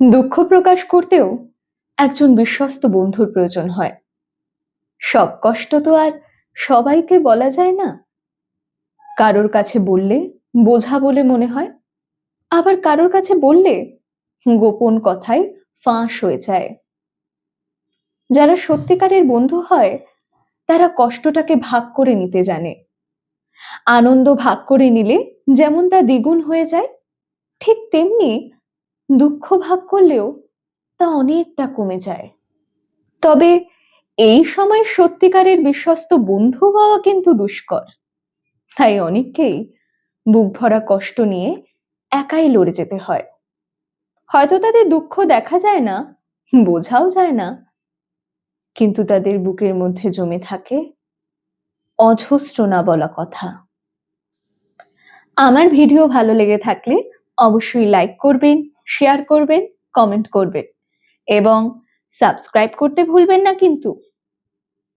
দুঃখ প্রকাশ করতেও একজন বিশ্বস্ত বন্ধুর প্রয়োজন হয়। সব কষ্ট তো আর সবাইকে বলা যায় না। কারোর কাছে বললে বোঝা বলে মনে হয়, আবার কারোর কাছে বললে গোপন কথায় ফাঁস হয়ে যায়। যারা সত্যিকারের বন্ধু হয়, তারা কষ্টটাকে ভাগ করে নিতে জানে। আনন্দ ভাগ করে নিলে যেমন তা দ্বিগুণ হয়ে যায়, ঠিক তেমনি দুঃখ ভাগ করলেও তা অনেকটা কমে যায়। তবে এই সময় সত্যিকারের বিশ্বস্ত বন্ধু পাওয়া কিন্তু দুষ্কর। তাই অনেককেই বুক ভরা কষ্ট নিয়ে একাই লড়ে যেতে হয়। হয়তো তাদের দুঃখ দেখা যায় না, বোঝাও যায় না, কিন্তু তাদের বুকের মধ্যে জমে থাকে অজস্র না বলা কথা। আমার ভিডিও ভালো লেগে থাকলে অবশ্যই লাইক করবেন শেয়ার করবেন কমেন্ট করবেন এবং সাবস্ক্রাইব করতে ভুলবেন না কিন্তু।